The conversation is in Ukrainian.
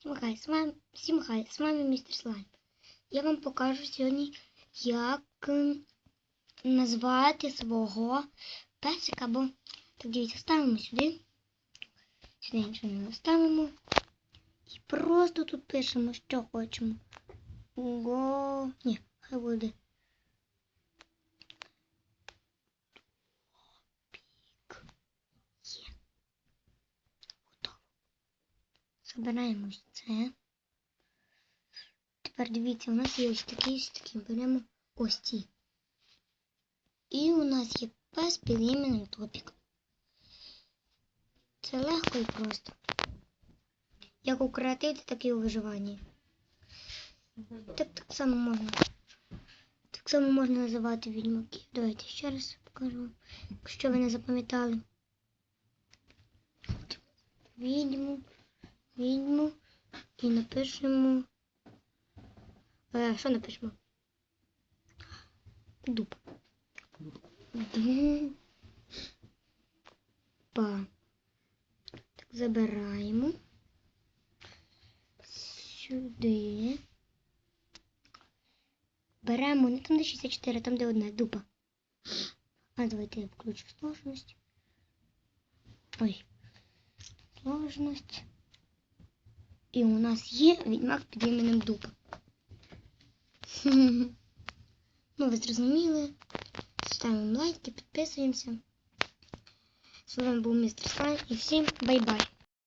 Всім хай, з вами, всім хай, з вами містер Слайм. Я вам покажу сьогодні, як ем, назвати свого песика, бо так дивіться, ставимо сюди. Сюди нічого не ставимо. І просто тут пишемо, що хочемо. Го. Ні, хай буде. Топік. Є. Готово. Забираємо ось це. Тепер дивіться, у нас є ось такі, ось такі. Беремо ось ці. І у нас є пес під іменем Топік. Це легко і просто. Як у креативі, так і у виживанні. Так, так само можна. Так само можна називати відьмаків. Давайте ще раз покажу, якщо ви не запам'ятали. Відьму, відьму і напишемо. Е, що напишемо? Дуб. Дуб. Па. Так, забираємо. Сюди. Беремо не там, де 64, а там, де одна дуба. А давайте я включу сложність. Ой. Сложність. І у нас є відьмак під іменем Дуб. Ну, ви зрозуміли. Ставимо лайки, підписуємося. З вами був містер Слайм і всім бай-бай.